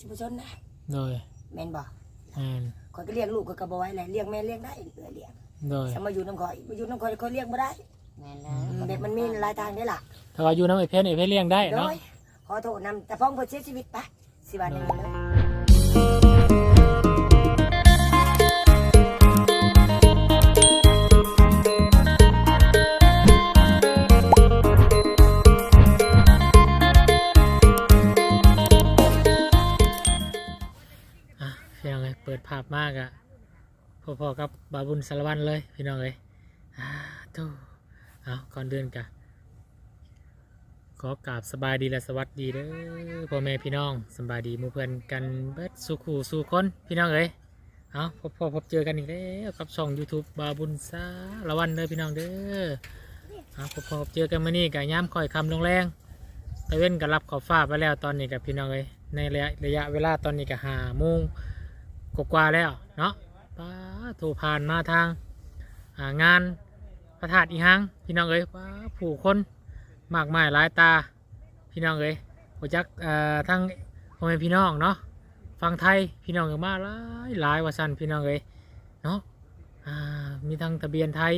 สิบชนนะโดยแม่นบ่แม่นข่อยก็เลี้ยงลูกก็กระบ่ไหว้แหละเลี้ยงแม่เลี้ยงได้เออเลี้ยงโดยสมาอยู่น้ำข่อยมาอยู่น้ำข่อยข่อยเลี้ยงบ่ได้แม่นแล้วอืมแบบมันมีหลายทางได้ล่ะถ้าว่าอยู่น้ำไอเพชรไอเพชรเลี้ยงได้โดเนาะ ยขอโทษนำแต่พ้องเพิ่นเสียชีวิตปะสิบาทหนึงเลยอ่ ภาพมากอะพอๆกับบาบุญสารวัตรเลยพี่น้องเลยอ่าทูเอาก่อนเดินกะขอกราบสบายดีและสวัสดีเด้อพ่อแม่พี่น้องสบายดีมู่เพื่อนกันเบิดสู่ขู่สู่คนพี่น้องเอ้ยเอาพบพอพบเจอกันอีกแล้วกับช่อง YouTube บาบุญสารวัตรเด้อพี่น้องเด้อเอาพบพบเจอกันมานี่กับย้ำคอยคำลงแรงตะเว้นก็รับขอบฟ้าไปแล้วตอนนี้กับพี่น้องเลยในระยะระยะเวลาตอนนี้ก็หาโมง กว่าแล้วเนาะป้าถูกผ่านมาทางางานพระธาตุอีหังพี่น้องเอ้ยป้าผู้คนมากมายหลายตาพี่น้องเอ้ยหัวจักเอ่อทั้งพ่อแม่พี่น้องเนาะฟังไทยพี่น้องเอ้ยมาหลายหลายว่าสันพี่น้องเอ้ยเนาะมีทั้งทะเบียนไทย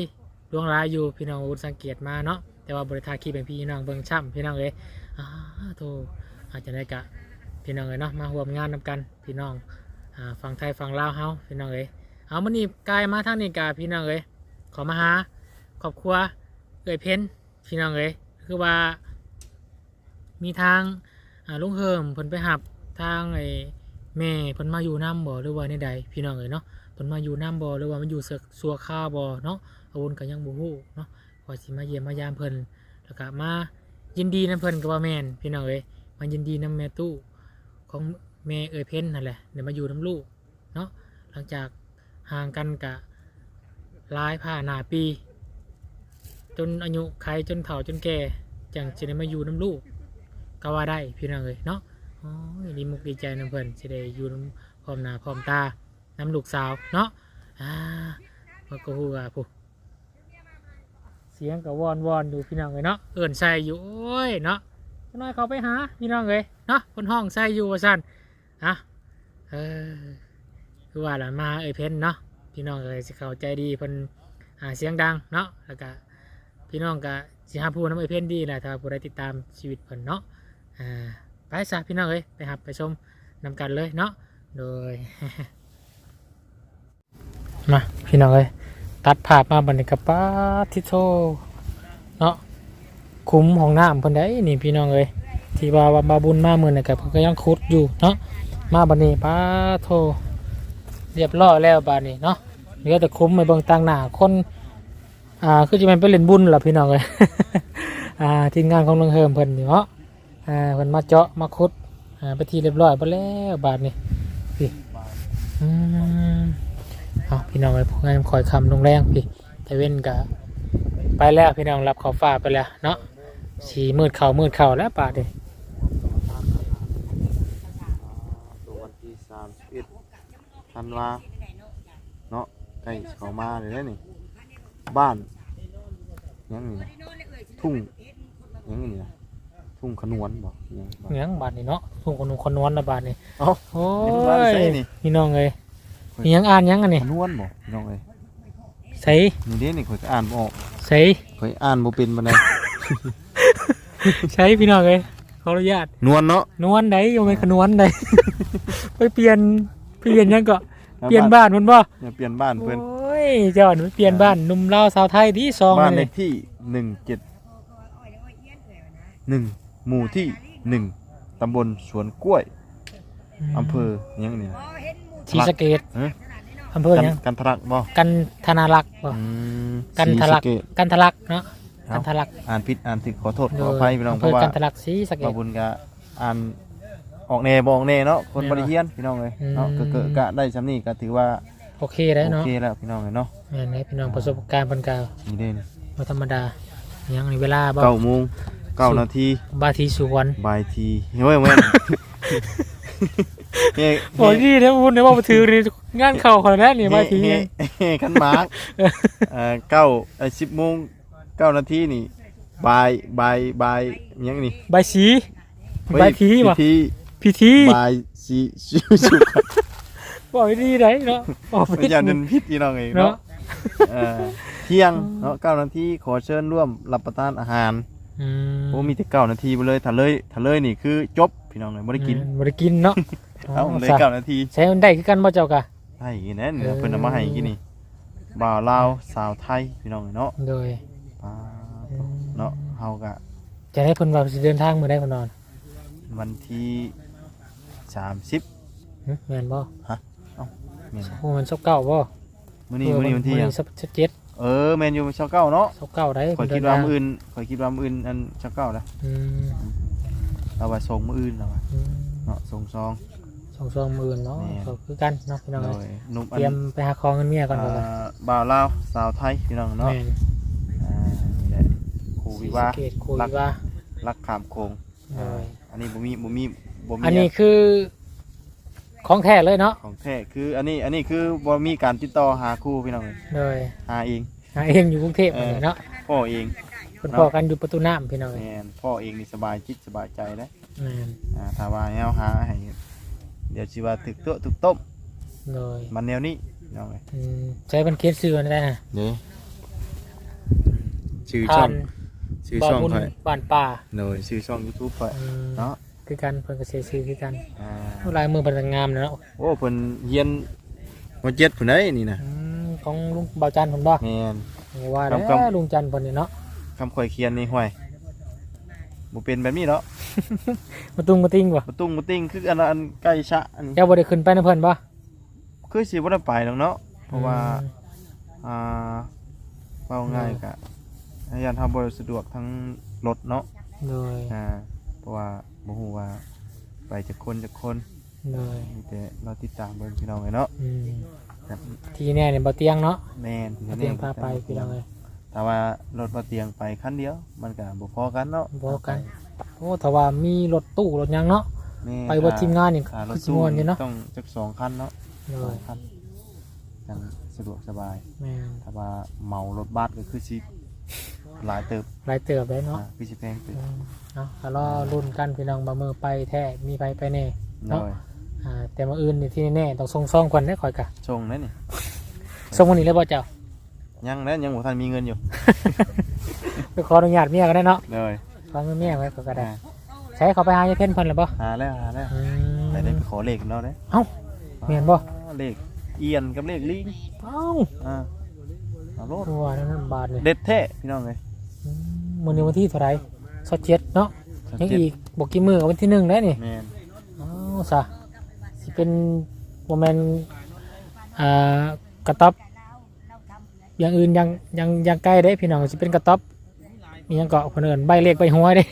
ดวงหลายอยู่พี่น้องอุตสังเกตมาเนาะแต่ว่าบริษัทคีเป็นพี่น้องเบิ่งช่ำพี่น้องเอ้ยอ่าโทอาจจะได้กะพี่น้องเอ้ยเนาะมาร่วมงานนำกันพี่น้อง ฝั่งไทยฝั่งลาวเฮาพี่น้องเอ้ยเอามันนี่กลายมาทางนี้กะพี่น้องเอ้ยขอมาหาครอบครัวเอ้ยเพ้นพี่น้องเอ้ยคือว่า มีทางลุงเฮิมเพิ่นไปหับทางไอ้แม่เพิ่นมาอยู่น้ำบ่หรือว่าในใดพี่น้องเอ้ยเนาะเพิ่นมาอยู่น้ำบ่หรือว่ามันอยู่เสือกสัวข้าบ่เนาะอาวุธก็ยังบ่ฮู้เนาะขอสิมาเยี่ยมมายามเพิ่นแล้วก็มายินดีน้ำเพิ่นกับว่าแมนพี่น้องเอ้ยมายินดีน้ำแม่ตู้ของ แม่เอ้ยเพ้นนั่นแหละเดี๋ยวมาอยู่น้ำลูกเนาะหลังจากห่างกันกะลายผ่าหนาปี จนอายุไขจนเฒ่าจนแก่จังจะได้มาอยู่น้ำลูกก็ว่าได้พี่น้องเอ้ยเนาะโอ้ยดีมุกดีใจน้ำเพิ่นจะได้อยู่น้ำพร้อมหน้าพร้อมตาน้ำลูกสาวเนาะอ่ามันก็ฮู้ว่าผู้เสียงกับวอนวอนอยู่พี่น้องเลยเนาะเอิ่นใส่อยู่โอ้ยเนาะน้อยเขาไปหาพี่น้องเลยเนาะคนห้องใส่อยู่ว่าสั่น อะเออคือว่าหลานมาเอ้ยเพ้นเนาะพี่น้องเลยสิเข้าใจดีเพิ่นหาเสียงดังเนาะแล้วก็พี่น้องก็สิหาผู้น้ำเอ้ยเพ้นดีแหละถ้าผู้ใดติดตามชีวิตเพิ่นเนาะอ่าไปซะพี่น้องเลยไปหับไปชมนำกันเลยเนาะโดยมาพี่น้องเลยตัดภาพมาบันทึกกับป้าทิโทเนาะคุ้มของน้ำเพิ่นได้นี่พี่น้องเอ้ยที่ว่าว่าบาบุญมาเมื่อนี่กับเพิ่นก็ยังคุดอยู่เนาะ มาบันนี้ป้าโทเรียบร้อยแล้วบาดนี้เนาะเหลือแต่คุ้มไปเบิ่งต่างหน้าคนอ่าคือจะเป็นไปเล่นบุญล่ะพี่น้องเอ้ยอ่าทีมงานของน้องเฮิมเพิ่นเนาะอ่าเพิ่นมาเจาะมาคุดอ่าไปทีเรียบร้อยไปแล้วบาดนี้พี่อืมเอาพี่น้องไปพวกงานคอยคำลงแรงพี่แต่เว้นกะไปแล้วพี่น้องรับขอบฟ้าไปแล้วเนาะสีมืดเข่ามืดเข่าแล้วป่าเด้ ตัววันที่สามสิบเอ็ด ธันวาเนาะใกล้เขามาเลยนะนี่ บ้านยังนี่นะทุ่งยังนี่นะทุ่งขนวนบอกยังบ่เหงืองบาดนี่เนาะทุ่งคนนุ่งคนนวลนะบาดนี่เอ้าโอ้เห็นบ้านยใส่นี่ พี่น้องเลยมีหยังอ่านหยังอันนี้ขนวนบอกน้องเอ้ยใส่นี่เด้นี่ข่อยก็อ่านบ่ออกใส่ข่อยอ่านบ่เป็นปานใดใช้พี่น้องเลยขออนุญาตนวลเนาะนวลไหนยังไม่ขนวนไหนไปเปลี่ยน เปลี่ยนหยังก็เปลี่ยนบ้านมันบ่เนี่ยเปลี่ยนบ้านเพิ่นโอ้ยเจ้าหนูเปลี่ยนบ้านหนุ่มลาวสาวไทยที่ซองบ้านเลเลยขที่หนึ่งเจ็ดหนึ่งหมู่ที่หนึ่งตำบลสวนกล้วยอำเภอยังนี่นะศรีสะเกดเอ้ยอำเภอหกันยังกันทรักบ่กันธนารักษ์บ่อืมกันทะลักศรีสะเษกันทะลักเนาะครับกันทะลักอ่านผิดอ่านถึกขอโทษขออภัยพี่น้องอำเพเภอราะว่ากันทะลักศรีสะเกบาษบุญก็อ่าน ออกแน่บออกแน่เนาะคนแน่บริเฮียนพี่น้องเลยอืมเนาะก็เกิดกะได้สำนี้ก็ถือว่าโอเคได้โอเนาะเคแล้วพี่น้องเลยเนาะแม่นไหมพี่น้องประสบการณ์บรรกาวนี่เด่นบ่ธรรมดายังในเวลาบ่เก้าโมงเก้านาทีบาทีสุวรรณบ่ายทีเฮ้ยเว้ยเฮ้ยโอ้ยนี่นะพูดนะว่าบ่ถือนี่งานเข้าขนาดนั้นนี่บาทีเฮ้ยเฮ้ยขันหมากเอ่อเก้าเอ่อสิบโมงเก้านาทีนี่บ่ายบ่ายบ่ายยังนี่บายสีเฮ้ยบายทีบ่พิธี พิธีบ่ายสิชิวชุกบอกดีไหนเนาะบอกพผิดยานนันพิษพี่น้องเองเนาะเนาะเออเที่ยงเนาะเก้านาทีขอเชิญร่วมรับประทานอาหารอืมโอ้มีแต่เก้านาทีไปเลยถ้าเลยถ้าเลยนี่คือจบพี่น้องเลยบ่ได้กินอืมบ่ได้กินเนาะเอาเลยซะเก้านาทีใช้มันได้คือกันบ่เจ้ากะให้กินแน่เนื้อเออเพิ่นเอามาให้กินนี่บ่าวลาวสาวไทยพี่น้องเนาะโดยปาเนาะเฮาก็จะได้เพิ่นว่าสิเดินทางมื้อใดเพิ่นนอนวันที่ 30หึแม่นบ่แม่นบ่โอ้มัน29บ่มื้อนี้มื้อนี้วันที่หยังสักเจ็ดเออแม่นอยู่เช้าเก้าเนาะ29ได้ข่อยคิดว่ามื้ออื่นข่อยคิดว่ามื้ออื่นอันเช้าเก้านะอืมเราว่าส่งมื้ออื่นเราว่าอืมเนาะส่งซอง สองสองหมื่นเนาะแม่น ก็คือกันเนาะพี่น้องโดเอ้ยยหนุ่มอัเตรียมไปหาของเงินเมียก่อนอ่ก่อนาบ่าวลาวสาวไทยพี่น้องเนาะแม่นอ่านี่แหละครูวิวา ศรีสะเกตคุยว่ารักขามโคง โดย อันนี้บ่มีบ่มี บ่มีอันนี้คือของแท้เลยเนาะของแท้คืออันนี้อันนี้คือบ่มีการติดต่อหาครูพี่น้องโดยหาเองหาเองอยู่กรุงเทพเออเนาะพ่อเองเพิ่นพอกันอยู่ประตูน้ำพี่น้องเอ้ยแม่นพ่อเองนี่สบายจิตสบายใจนะแม่นอ่าถ้าว่าให้เฮาหาให้เดี๋ยวสิว่าถึกตัวถึกต้มโดยมันแนวนี้พี่น้องเอ้ยอืมใช้เป็นเคสซื้อได้นะนี่ชื่อทาช่องนชื่อบ่อช่องบุญค่อยบ้านป่าโดยชื่อช่อง YouTube ค่อยอืมเนาะ คือกันเพิ่นก็เสียซื้อคือกันอ่าลายมือเพิ่นก็งามเนาะโอ้เพิ่นเฮียนมาเจ็ดพุ่นเด้นี่นะอืมของลุงเบาจันทร์เพิ่นบ่แม่น ว่าแล้วครับครับ ลุงจันทร์เพิ่นนี่เนาะคำข่อยเขียนนี่ห้วยบ่เป็นแบบนี้เนาะมาตุ้งมาติ้งบ่บ่ตุ้งบ่ติ้งคืออันอันใกล้ชะอันเจ้าบ่ได้ขึ้นไปนำเพิ่นบ่คือสิบ่ได้ไปหรอกเนาะเพราะว่า อ่าเว้าง่ายกะอาจารย์ทำบ่สะดวกทั้งรถเนาะโดยอ่า เพราะว่าบ่ฮู้ว่าไปจากคนจากคนโดยมีแต่เราติดตามเบิ่งพี่น้องไว้เนาะอืมครับที่แน่เนี่ยบ่เตียงเนาะแม่นบ่เตียงพาไปพี่น้องเอ้ยแต่ว่ารถบ่เตียงไปคันเดียว มันก็บ่พอกันเนาะบ่กันโอ้ถ้าว่ามีรถตู้รถหยังเนาะแม่ไปบ่ทีมงานนี่ค่ารคือถสิตู้ม่วนอยู่เนาะต้องจักสองคันเนาะโดสอยงคันจังสะดวกสบายแม่น ถ้าว่าเหมารถบัสก็คือสิ หลายเติบหลายเติบได้เนาะอ่าคือสิแพงเติบอืมเนาะก็รอรุ่นกันพี่น้องบ่มือไปแท้มีไปไปแน่น้อยอ่าแต่มื้ออื่นนี่ที่แน่ๆต้องส่งซองก่อนได้อข่อยกะชงนั่นนี่ส่งวันนี้เลยบ่เจ้ายังนั้นยังบ่ทันมีเงินอยู่ไปขออนุญาตเมียก็ได้เนาะเลยขอเงินเมียไว้ก็ได้อ่าใช้เขาไปหายายเพิ่นเพิ่นแล้วบ่หาแล้วหาแล้วอืมไปได้ไปขอเลขเนาะเด้เอ้าแม่นบ่เลขเอียนกับเลขลิงเอ้าอ่าเอาโลดตัวนั่นนะบาทเลยเด็ดแท้พี่น้องเอ้ยอื มมื้อนี้วันที่เท่าไหร่27เนาะยังอีกบ่กี่มื้อก็วันที่หนึ่งแล้วนี่แม่นเอ้าซะสิเป็นบ่แม่นอ่ากระต๊อบอย่างอื่นยังยังยังใกล้เด้พี่น้องสิเป็นกระต๊อบมีหยังเกาะคนอื่นใบเล็กใบหัวเด้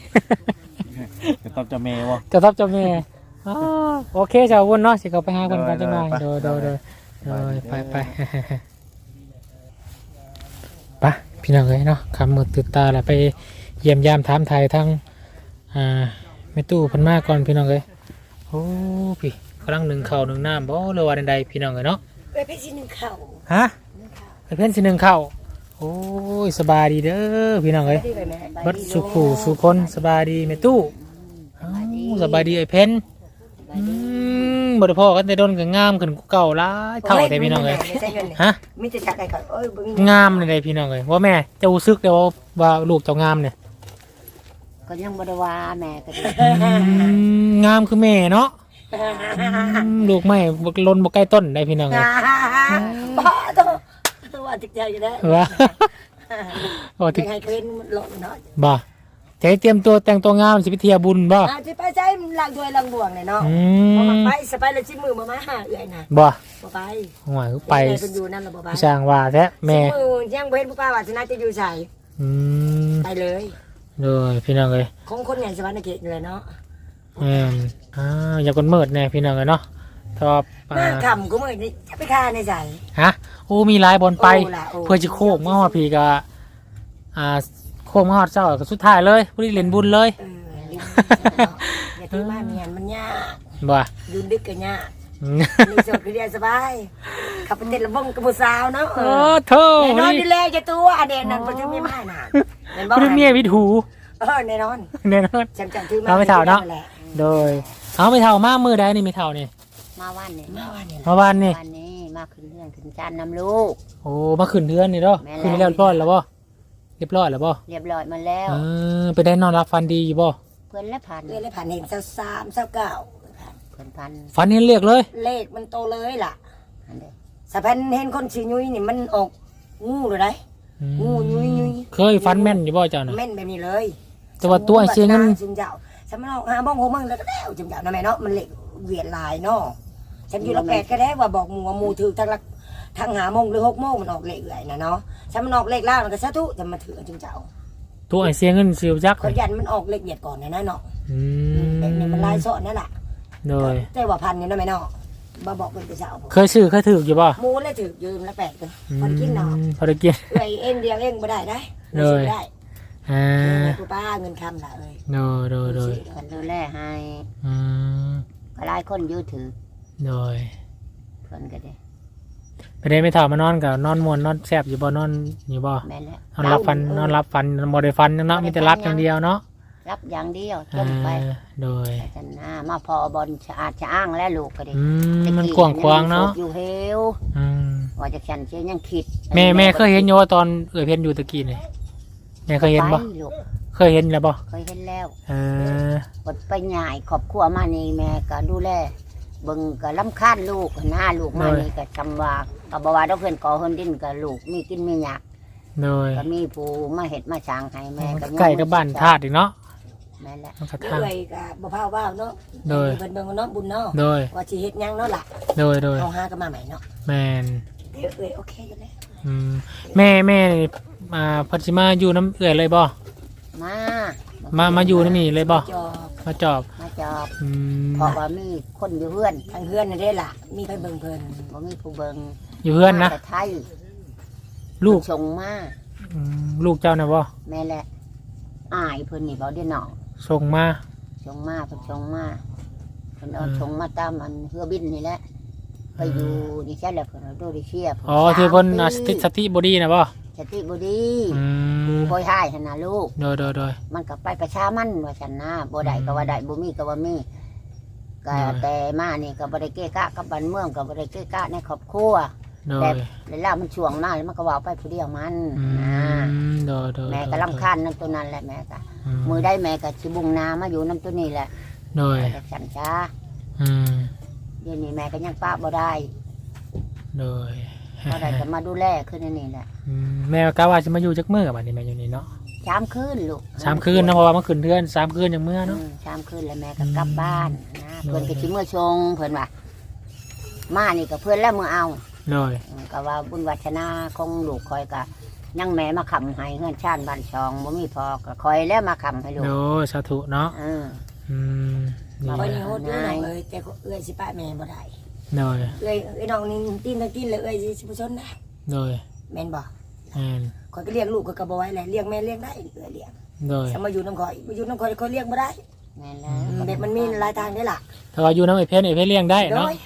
จะตอบเจะแม่บ่กระต๊อบเจ้าแม่อ้าโอเคเจ้าวนเนาะสิเขาไปหาคนกันจังหน่อยเอโดอยเอโดอยไปโดยโดยไปไปไปไป พี่น้องเอ้ยเนาะคำมือตื่นตาแหละไปเยี่ยมยามถามไทยทั้งอ่าแม่ตู้เพันมาก่อนพี่น้องเอ้ยโอ้พี่กำลังหนึ่งเข่าวหนึ่งน้ำบ่เรือว่าใดๆพี่น้องเอ้ยเนาะไปเพชรหนึ่งเข่าฮะไปเพื่อนสิหนึ่งเข่าวโอ้ยสบายดีเด้อพี่น้องเอ้ยได้ไปไหมบัดสุขูสุคนสบายดีแม่ตู้เอ้าสบายดีไอ้เพ้น อืมบ่ได้พ่อกันแต่โดนก็งามขึ้นกว่าเก่าหลายเท่าแต่พี่น้องเอ้ยฮะมิจะจักไอ้เขาเอ้ยบ่มีงามเลยเด้พี่น้องเอ้ยว่าแม่เจะรู้สึกเดี๋ยวว่าลูกเจ้างามเนี่ยก็ยังบ่ได้ว่าแม่ก็ดีอืมงามคือแม่เนาะอืมลูกไม่บลนบกใกล้ต้นได้พี่น้องเลยบ่ต้องว่าจิกใจอยู่แล้วว่าโอ้ถึถึงงให้คืนหล่นเนาะบ่ ใจเตรียมตัวแต่งตัวงามสิไปเทียบุญบ่อาจจะไปใช้ลังถ้วยลังบ่วงเนี่ยเนาะอืบ่มไปสไปแล้วชิ้นมือมามาหาเอื้อยน่ะบ่บ่ไปหวยไปแม่เพิ่นอยู่นั่นล่ะบ่ไปสร้างว่าแท้แม่มือยังบ่เห็นผู้ป้าว่าสิน่าจะอยู่ใส่อืมไปเลยเลยพี่น้องเลยของคนใหญ่สวรรค์เขตนี่แหละเนาะแม่นอ่าอย่าคนเมิดแน่พี่น้องเลยเนาะทอบอ่ามาคำก็มื้อนี้จะไปฆ่าในใส่ฮะโอ้มีหลายบอลไปโอ้ล่ะโอ้เพื่อจะโค้งมาฮอดพี่ก็อ่า โค้งมาฮอดเจ้าก็สุดท้ายเลยผู้ที่เล่นบุญเลยเออลิ้นอย่าถือมาเมียนมันยากบ่ยืนดึกกันยากอืมนี่สดคือเรียนสบายขับไปเต้นระบงกับผู้สาวเนาะเอโอ้อโธ่แน่นอนนี่ดีแล้วจะตัวอันเด่นนั่นเพราะถือมีไม้น่ะแม่นบ่ผู้ที่เมียวิถูเออแน่นอนแน่นอนฉันจำถือไม้เอาไปถามเนาะ แหละโดย เอาไม่เท่ามามือใดนี่ไม่เท่านี่มาวันนี้มาวันนี้มาวันนี่ วันนี้มาขึ้นเรื่องขึ้นจานน้ำลูก โอ้มาขึ้นเดือนนี่เนาะแม่นแล้ว ขึ้นเรียบร้อยแล้วบ่ เรียบร้อยแล้วบ่เรียบร้อยมาแล้ว เออไปได้นอนรับฟันดีอยู่บ่เพื่อนและพันเอ้ยเลยผ่านเห็นเศร้าสามเศร้าเก้าเพื่อนพันฟันเห็นเรียกเลย เลขมันโตเลยล่ะอันเด้อสะพันเห็นคนชื่อยุ้ยนี่มันออกงูเลยได้อืมงูยุ้ยยุ้ย เคยฟันแม่นอยู่บ่เจ้าน่ะแม่นแบบนี้เลยแต่ว่าตัวไอ้เสียเงินจุมเจ้าฉันมันออกหาบ้องหัวมึงแล้วก็แล้วจุมเจ้านะแม่เนาะมันเหล็กเวียนลายเนาะฉันอยู่ละแปดก็ได้ว่าบอกหมูว่าหมูถือทั้งละ ทั้งหาโมงหรือหกโมงมันออกเลขเอื่อยนะเนาะฉันมันออกเลขล่างมันก็สาธุจะมาถือจุมเจ้าตัวไอ้เสียเงินสิวจักขอยันมันออกเลขเวียดก่อนนะนะเนาะอืแบบนี้มมันลายสอนนั่นแหละโดยแต่ว่าพันนี่นะแม่เนาะบ่บอกเป็นกระเจ้าเคยซื้อเคยถืออยู่บ่หมูเลยถือยืมละแปดเลยคนกินเนาะอืมพอได้กินเอ้ยเอ็นเดียวเองบ่ได้ได้เลยได้อ่าเงินกูป้าเงินคำละเอ้ยโดยโดยโดยเพื่อนดูแลให้อืมก็หลายคนอยืดถือโดยเพื่อนก็ได้ ไปได้ไม่เท่ามานอนกับนอนมวนนอนแซบอยู่บ่นอนอยู่บ่แม่นแล้วนอนรับฟันนอนรับฟันบ่ได้ฟันเนาะมีแต่รับอย่างเดียวเนาะรับอย่างเดียวจอ่ามไปโดยไปกันหน้ามาพอบอลสะอาดสะอ้างและลูกก็ได้อืมมันกว้างขวางเนาะอยู่เฮวอืมว่าจะฉันเชื่อยังคิด แม่แม่เคยเห็นอยู่ว่าตอนเอ่ยเพ็นอยู่ตะกี้นี่แม่เคยเห็นบ่ไปลูกเคยเห็นแล้วบ่เคยเห็นแล้ว เออกดไปใหญ่ครอบครัวมานี่แม่ก็ดูแล เบิ่งก็ลำคาญลูกหน้าลูกมานี่ก็จำว่าก็บ่ว่าดอกเพิ่นก่อเพิ่นดิ้นก็ลูกมีกินมีหยักโดยก็มีผู้มาเฮ็ดมาสร้างให้แม่ก็ยังใกล้กับบ้านธาตุอีกเนาะแม่นแหละมันก็ทางเอ้ยก็บ่พาว่าวเนาะโดย เพิ่นเบิ่งเนาะบุญเนาะโดย ว่าสิเฮ็ดหยังเนาะล่ะโดยโดยเอาหากันมาใหม่เนาะแมนเดี๋ยวเอ้ยโอเคอยู่แล้วอืมแม่แม่นี่มาเพัชิมาอยู่น้ำเอื่อยเลยบ่มามามาอยู่น้ำนี่เลยบ่จอบมาจอบมา จอบ อืมเพราะว่ามีคนอยู่เพื่อนทางเพื่อนน่ะได้ล่ะมีไปเบิ่งเพิ่นบ่มีผู้เบิ่งอยู่เพื่อนนะ มาแต่ไทยลูกส่งมาอืมลูกเจ้านะบ่แม่แหละอายเพิ่นนี่บ่ได้น้องส่งมา ส่งมาเพิ่นส่งมาเพิ่นเอาอืม ส่งมาตามอันเรือบินนี่แหละไปอยู่นี่ใช่แหละเพิ่นเอาโดดิเชียอ๋อที่เพิ่นอะสสติสติบอดี้นะบ่ สติบ่ดีอืมคอยหายหั่นน่ะลูก โดยโดยโดย มันก็ไปประชามันว่าฉันนะบ่ได้ก็ว่าได้บ่มีก็ว่ามีก็อืมแต่มานี่ก็บ่ได้เกะกะกับบ้านเมืองก็บ่ได้เกะกะในครอบครัว โดแต่ยแล้วแล้วมันช่วงมาแล้วมันก็เว้าไปผู้เดียวมันอืนะมโดยโดยแม่ก็รำคาญนั่นตัวนั้นแหละแม่ก็อืมือได้แม่ก็สิบุงนามาอยู่น้ำตัวนี้แหละโดยแต่ฉันจ้าอืมเดี๋ยวนี้แม่ก็ยังป้าบ่ได้โดย บ่ได้จะมาดูแลขึ้นในนี่แหละอืมแม่กะว่าจะมาอยู่จักมื้อบัดนี้แม่อยู่นี่เนาะชามคืนลูกสามคืนเนาะเพราะว่ามันขึ้นเดือนสามคืนอย่างเมื่ออืเนาะมชามคืนแล้วแม่ก็กลับบ้านนะอืมเพิ่นก็สิเมื่อชงเพิ่นว่ามานี่ก็เพิ่นแล้วมือเอาโดยอืมก็ว่าบุญวัฒนาของลูกคอยก็ยังแม่มาคำให้เงื่อนชาติบ้านชองบ่มีพอก็คอยแล้วมาคำให้ลูกโดยสาธุเนาะเออ อืมนี่บ่แหได้ละโหดอยู่น้องเอ้ยแต่ก็เอ้ยสิป้าแม่บ่ได้ โดยเอ้ยเอ้ยน้องนี่ตีนทั้งตีนเลยเอ้ยสิบ่ชนนะโดยแม่นบ่แม่นข่อยก็เลี้ยงลูกก็ก็บ่ไหวแหละเลี้ยงแม่เลี้ยงได้เอ้ยเลี้ยงโดยถ้ามาอยู่น้ำข่อยมาอยู่น้ำข่อยข่อยเลี้ยงบ่ได้แม่นแล้วอืมแบบมันมีหลายทางได้ล่ะถ้าว่าอยู่น้ำไอเพชรไอเพชรเลี้ยงได้โดเนาะย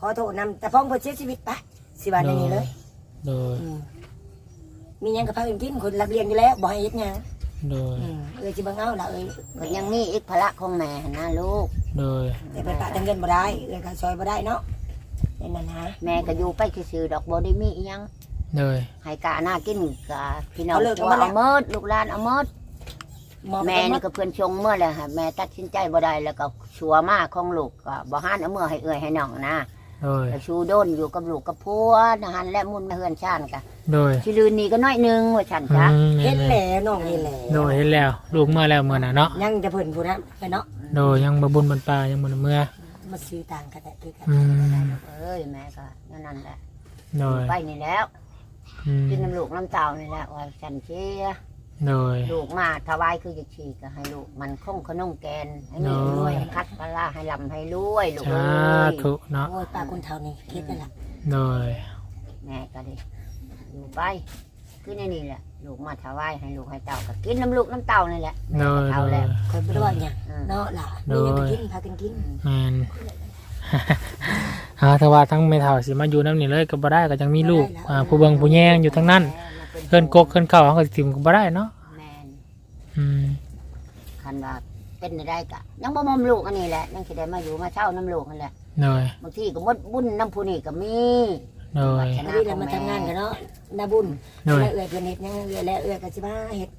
ขอโทษนำแต่พ้องเพิ่นเสียชีวิตปะสิว่าอย่างนี้เลย โดยอืมมีหยังกับพากันกินคนรับเลี้ยงอยู่แล้วบ่ให้เฮ็ดหยังโดยอืมเอ้ยสิบ่เอาล่ะเอ้ยก็ยังมีอีกภาระของแม่หั่นนะลูก โดยแต่ไปปะทางเงินบ่ได้เอ้ยก็ซอยบ่ได้เนาะ นี่นั่นนะแม่ก็อยู่ไปซื่อๆดอกบ่ได้มีอิหยังโดยให้กะหน้ากินกะพี่น้องตัวเอาเมิดลูกหลานเอาเมิดหมอแม่นี่ก็เพื่อนชงเมื่อเลยค่ะแม่ตัดสินใจบ่ได้แล้วก็ชัวมากของลูกก็บ่หันเอาเมื่อให้เอื้อยให้น้องนะโดยก็ชูโดนอยู่กับลูกกับพัวนะฮันและมุนมาเฮือนชานกะโดยชิลืนนี่ก็น้อยหนึงว่าฉันอืจ้ะมเฮ็ดแม่นแล้วน้องเฮ็ดแล้วโดยเห็นแล้วลูกเมื่อแล้วเมื่อน่ะเนาะยังจะเพิ่นผู้นั้นไปเนาะโดยยังบ่บุญบรรปลายังบ่ได้เมื่อ มาซื้อต่างกันแต่คือกันอืม เอ้ยแม่ก็นั่นแหละโดยไปนี่แล้วอืมกินน้ำลูกน้ำเต่านี่แหละว่าฉันเชียโดย ลูกมาถวายคือจะฉีกก็ให้ลูกมันคงขนมแกนให้มีโอ้ยรวยให้คัดปลาให้ลำให้รวยลูกสาเอ้ยธุเนาะโอ้ยป้าคนเฒ่านี่คิดนั่นล่ะโดยแม่ก็ดิอยู่ไป คือในนี่แหละลูกมาถวายให้ลูกให้เต่าก็กินน้ำลูกน้ำเต่านี่แหละโดยเอาโดยแล้วคนบ่ได้ว่าหยังอืมเนาะล่ะมีหยังก็กินพากันกินแมน หาถ้าว่าทั้งไม่เท่าสิมาอยู่น้ำนี่เลยก็บ่ได้ก็ยังมีลูกอ่าผู้เบิ่งผู้แย่งอยู่ทั้งนั้นเพิ่นกกเพิ่นเข้าเขาก็สิถิ่มก็บ่ได้เนาะแม่นอืมคันว่าไปเป็นได้กะยังบ่มอมลูกอันนี้แหละยังสิได้มาอยู่มาเช่าน้ำลูกนั่นแหละ โดยบางทีก็หมดบุญน้ำผู้นี่ก็มี โดยอันนี้เรามาทำงานกันเนาะนาบุญโดย และเอื้อยเพิ่นเฮ็ดหยังเอื้อยและเอื้อยก็สิมาเฮ็ด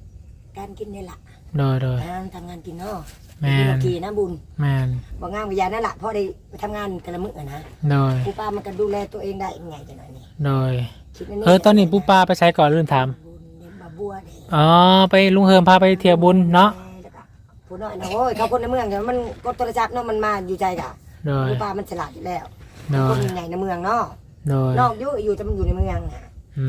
การกินนี่ล่ะโดยโดยงานทำงานกินเนาะแม่กินนนาทีนะบุญแม่นบ่งามกับยานั่นล่ะพอได้ไปทำงานแต่ละมื้ออะนะโดยผู้ป้ามันก็ดูแลตัวเองได้ยังไงจังได๋นี่โดย คิดในเออตอนนี้ปูปลาไปใช้ก่อนลืมถามบุญเลี้ยงบาบัวนี่ อ๋อไปลุงเฮิมพาไปเที่ยวบุญเนาะแล้วก็ผู้น้อยนะโอ้ยเขาคนในเมืองแต่มันกดโทรศัพท์เนาะมันมาอยู่ใจกะโดย ผู้ป้ามันฉลาดอยู่แล้วโดคยนใหญ่ในเมืองเนาะ โดยนอกอยู่อยู่แต่มันอยู่ในเมืองน่ะอื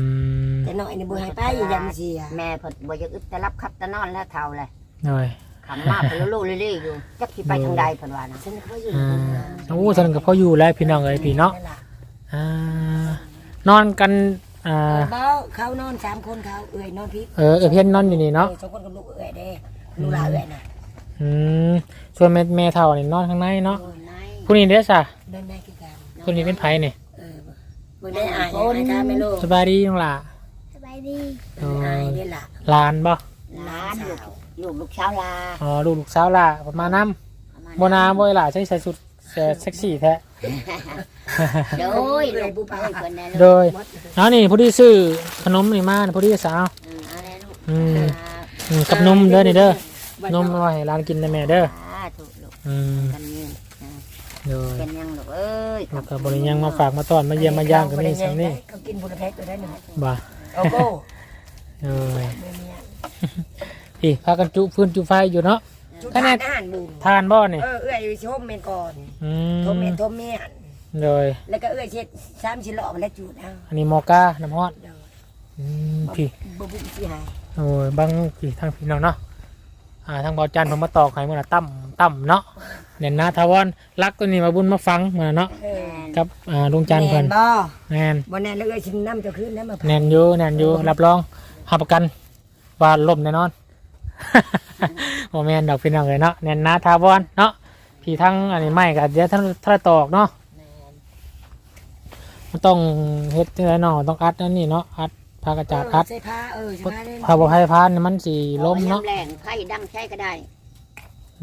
มแต่น้อยในบ่ให้ไปอย่ามันเสียแม่เพิ่นบ่อยากอึดแต่รับคับแต่นอนแล้วเท่าเลยโดยขำมากเพิ่นลู่ๆเรื่อยๆอยู่จักสิไปทางใดเพิ่นว่านะฉันก็อยู่ในอ่าเมืองโอ้ฉันกับพ่ออยู่แล้วพี่น้องเอ้ยพี่เนาะนั่นล่ะอ่านอนกันอ่าเบ้าเขานอนสามคนเขาเอื้อยนอนพี่เออเออเพี้ยนนอนอยู่นี่เนาะสองคนกับลูกเอื้อยเด้ลูกหลานเอื้อยน่ะอืมส่วนแม่แม่เท่านี่นอนข้างในเนาะโอ้ยนายผู้นี้เด้อจ้ะเดินได้คือกันผู้นี้เป็นไผนี่ เออมึงได้อายอายท่าแม่ลูกสบายดีน้องล่ะสบายดีโอ้อายยเด้ล่ะหลานบ่หลานลูกลูกลูกสาวลาอ๋อลูกลูกสาวล่ะประมาณน้ำบ่นาบ่ล่ะใช้ใส่สุดเอ่อเซ็กซี่แท้โดยลูกโดยเพิ่นแน่โดลูกยเนาะนี่ผู้ที่ซื้อขนมนี่มาผู้ที่สาวอืมเอาแน่ลูกอืมอ่าอืมกับนมเด้อนี่เด้อนมเอาไว้ให้ร้านกินนะแม่เด้อสาธุลูกอืมกันนี่อ่า โดยเป็นยังลูกเอ้ยแล้วก็บริยังมาฝากมาต้อนมาเยี่ยมมาย่างกันนี่สังนี่เขากินบุรเพชรได้หนึ่งบ่าโอ้โหโดยเมียพี่พากันจุพื้นจุไฟอยู่เนาะจุดขนาทาดนอาหารบุญทานบ่นี่เออเอื้อยอยู่ชมเมนก่อนอืทมเมมนทมเมียนโดยแล้วก็เอื้อยเช็ดสามชิ้นหล่อมาแล้วจูดเอาอันนี้มอกาน้ำฮอดเดี๋ยวอืมพี่บุบุสิหายโอ้ยบางพี่ทางพี่น้องเนาะอ่าทางเบาจันผมมาตอกให้มื่อน่ะตั้มตั้มเนาะ เด่นนาทาวอนรักตัวนี้มาบุญมาฟังมาเนาะเออกับอ่าลุงจันทร์เพิ่นแม่บ่แน่นบ่แน่แล้วเอื้อยชิ้นน้ำจะขึ้นนะมาแน่นอยู่แน่นอยู่รับรองหาประกันว่าล่มแน่นอนโมแมนดอกพี่น้องเลยเนาะแน่นนาทาวอนเนาะพี่ทั้งอันนี้ไม่กับเดี๋ยวท่านท่านตอกเนาะมันต้องเฮ็ดที่ไรเนาะต้องอัดนั่นนี่เนาะอัดพากระจาดอัดใส่ผ้าเออใส่ผ้าเล่นพาบไพพานนี่มันสีล้มเนาะออำแรงไฟดังใช้ก็ได้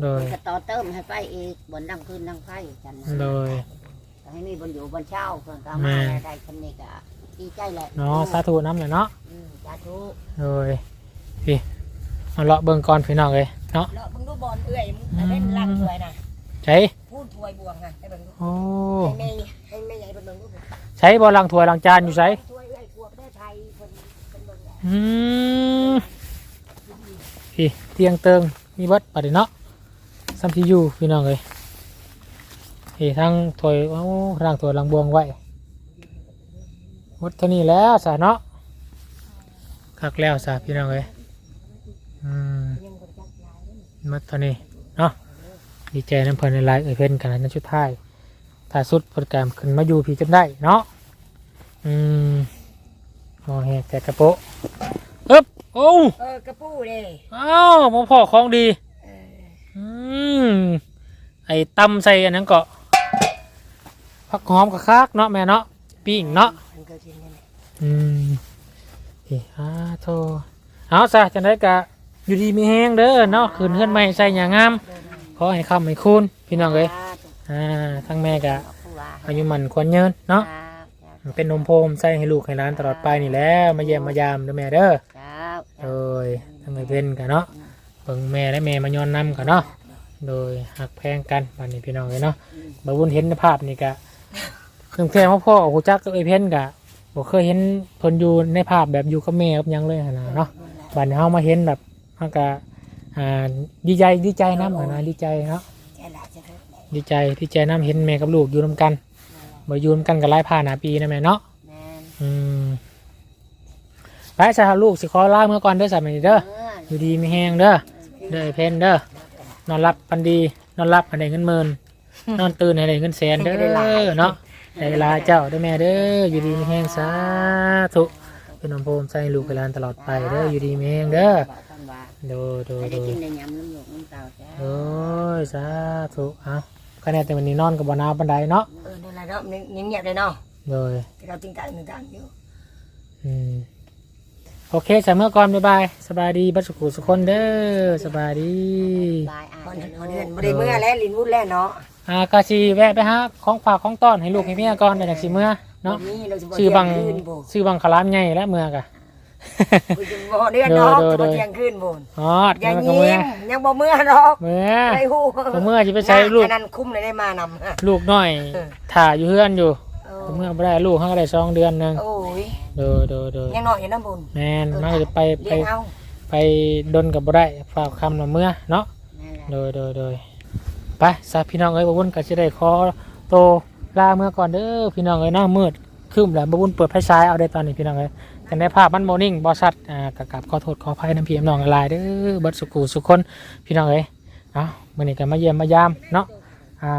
โดย ก็ต่อเติมให้ไฟอีกบนดังขึ้นดังไฟจันนะโดย ก็ให้มีบนอยู่บนเช่าเพื่อนก็แม่มาได้คนนี้ก็ดีใจแหละเนาะสาธุน้ำเลยเนาะอืมสาธุโดยพี่มาเลาะเบิ่งก่อนพี่น้องเลยเนาะเลาะมึงดูบอลเอื้อยมึงเล่นลังถวยน่ะใช้พูดถวยบวงอะให้เบิ่งดูโอ้ให้แม่ให้แม่ใหญ่เบิ่งดูใช้บอลังถ้วยลังจานอยู่ใช้ถวยเอื้อยกลัวบ่ได้ไทยเพิ่นเพิ่นเบิ่งแหละอืมพี่เตียงเติงมีเบิดปัดเนาะ ซัมที่อยู่พี่น้องเลยพี่ทั้งถวยโอ้ร่างถวยลังบวงไว้หมดเท่านี้แล้วสาเนาะคักแล้วสาพี่น้องเลยอืมหมดเท่านี้เนาะดีใจน้ำเพลินในไลน์เอ่ยเพิ่นกันนั้นชุดท้ายถ้าสุดโปรแกรมขึ้นมาอยู่พี่จนได้เนาะอืมมองเห็นแต่กระโปะอึ๊บโอ้เออกระปู้เด้อ้าวหมอพ่อของดีเอออืม ไอ้ตำใส่อันนั้นก็ผักหอมกับคักเนาะแม่เนาะปิ้งเนาะมันก็กินได้แหละอืมเฮ้อาโทเอาซะจังได้กะอยู่ดีมีแห้งเด้อเนาะคืนเฮือนใหม่ใส่อย่างงามขอให้คำให้คุณพี่น้องเอ้ยสาธุอ่าทั้งแม่กะขอบคุณว่าอายุมันควรยืนเนาะสาธุเป็นนมโพมใส่ให้ลูกให้หลานตลอดไปนี่แหล้วมาเยี่ยมมายามเด้อแม่เด้อสาธุโดยทั้งไอเพ่นกันเนาะเบิ่งแม่และแม่มาย้อนนำกันเนาะ โดยหักแพงกันบัดนี้พี่น้องเลยเนาะบาวุนเห็นในภาพนี่กะเครื่องแค่ว่าพ่อหูจักกับไอเพ่นกะบ่เคยเห็นเพิ่นอยู่ในภาพแบบอยู่กับแม่กับยังเลยหั่นนะเนาะบัดนี้เฮามาเห็นแบบเฮาก็อ่าดีใจดีใจนำหั่นนะดีใจเนาะแค่ละจะเถอะแหละดีใจดีใจนํเห็นแม่กับลูกอยู่นํกันบ่อยู่นํกันก็หลายผ่านหาปีนะแม่เนาะแม่นอืมไปซะลูกสิขอลาเมื่อก่อนเด้อสามีเด้อเอออยู่ดีมีแห้งเด้อเด้อไอ้เพนเด้อ นอนรับปันดีนอนรับให้ได้เงินหมื่นนอนตื่นให้ได้เงินแสนเด้อเนาะได้เวลาเจ้าได้อแม่เด้ออยู่ดีมีแห้งสาธุเป็นน้ำโพมใส่ลูกให้หลานตลอดไปเด้ออยู่ดีมีแห้งเด้อบอกกันว่าโดยโดยให้โดได้ยกินได้ยำน้ำหยกน้ำเต่าจ้าโดยสาธุเอาคะแนนแต่วันนี้นอนกับบ่หนาวปันไดเนาะเออนั่นแหละเนาะนี่เงียบๆเลยเนาะโดยแต่เราจริงจังหนึ่งจังอยู่อืม โอเคสามเมื่อก่อนบ๊ายบายสบายดีบัดสุขุสุขคนเด้อสบายดีบายอาคนเด้เดือนบ่ได้เมื่อแล้วลินวุ้นแล้วเนาะอ่ากาซีแวะไปหาของฝากของต้อนให้ลูกให้เมียก่อนแต่จากสิเมื่อเนาะบ่มีเราสิบ่ชื่อบังเที่ยคืนบ่ชื่อบังคลามใหญ่และเมื่อกะกูจะบ่เดือนเนาะโดยจะโดบ่ยเที่ยงคืนบ่ฮอดอย่างแล้วก็นี้เมื่อยังบ่เมื่อหรอกเมื่อไอ้ฮู้บ่เมื่อสิไปใช้ลูก อันนั้นคุ้มเลยได้มานำฮะลูกน้อยเออ ถ่ายอยู่เฮือนอยู่โอ้ เมื่อบ่ได้ลูกเขาก็ได้สองเดือนหนึงโอ้ยโดยโดยโดยยังน้อยอยู่น้ำบุญแม่นมันก็จะไปไปเลี้ยงเอาไปดนกับบ่ได้ฝากคำมาเมื่อเนาะ นั่นแหละ โดยโดยโดยไปซาพี่น้องเอ้ยบวุ่นก็จะได้ขอโตลาเมื่อก่อนเด้อพี่น้องเอ้ยหน้ามืดคืมแหล้วบวุ่นเปิดไฟฉายเอาได้ตอนนี้พี่น้องเอ้ยแต่ในภาพมันโมนิ่งบอชัดอ่ากกับขอโทษขออภัยน้ำพี่น้องหลายๆเด้อเบัดสุกูสุกคนพี่น้องเอ้ยเอามื่อนี้ก็มาเยี่ยมมายามเนาะอ่า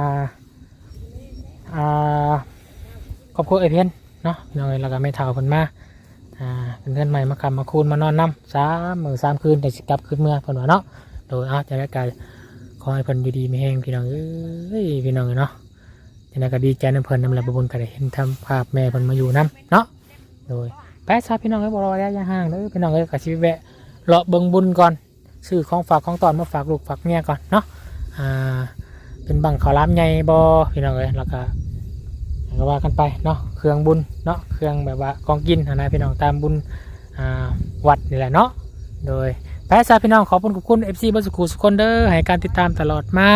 อ่า ครอบครัวเอเพียนเนาะพี่น้องเอ้ยแล้วก็ไม่เท่าเพิ่นมาอ่าเป็นเพื่อนใหม่มาคำมาคูนมานอนน้ำสามมือสามคืนแต่สิกลับคืนเมื่อเพิ่นว่าเนาะโดยเอาจะได้กายขอให้เพิ่นอยู่ดีมีแห้งพี่น้องเอ้ยพี่น้องเอ้ยเนาะจังได๋ก็ดีใจนำเพิ่นนำแหละบ่บุญก็ได้เห็นทำภาพแม่เพิ่นมาอยู่นํเนาะโดยไปซะพี่น้องเอ้ยบ่รอระยะห่างเด้อพี่น้องเอ้ยก็สิแวะเลาะเบิ่งบุญก่อนซื้อของฝากของตอนมาฝากลูกฝากเมียก่อนเนาะอ่าเป็นบังข้าวหลามใหญ่บ่พี่น้องเอ้ยแล้วก็ ก็ว่ากันไปเนาะเครื่องบุญเนาะเครื่องแบบว่าของกินนะพี่น้องตามบุญอ่าวัดนี่แหละเนาะโดยแพ้ซาพี่น้องขอบคุณขอบคุณเอฟซีบัสกุสุคนเด้อให้การติดตามตลอดมา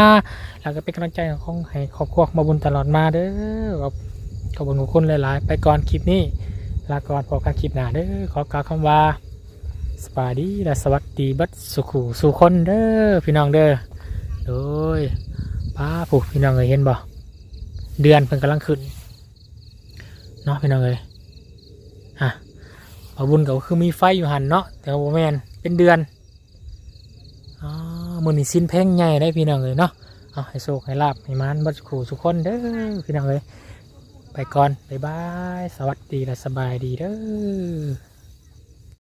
แล้วก็เป็นกำลังใจของให้ครอบครัวมาบุญตลอดมาเด้อขอบขอบคุณขอบคุณหลายๆ ไปก่อนคลิปนี้ลาก่อนพอกันคลิปหน้าเด้อขอกล่าวคำว่าสบายดีและสวัสดีบัสสุขุสุคนเด้อพี่น้องเด้อโดยป้าผูกพี่น้องเลยเห็นบ่เดือนเพิ่นกำลังขึ้น เนาะพี่น้องเลยฮะมาบุญก็คือมีไฟอยู่หันเนาะแต่ว่าบ่แมนเป็นเดือนอ๋อมือนี่สิ้นเพลงใหญ่ได้พี่น้องเลยเนาะเอาให้โชคให้ลาบให้มันบัดขู่ทุกคนเด้อพี่น้องเลยไปก่อนบ๊ายบาย สวัสดีและสบายดีเด้อ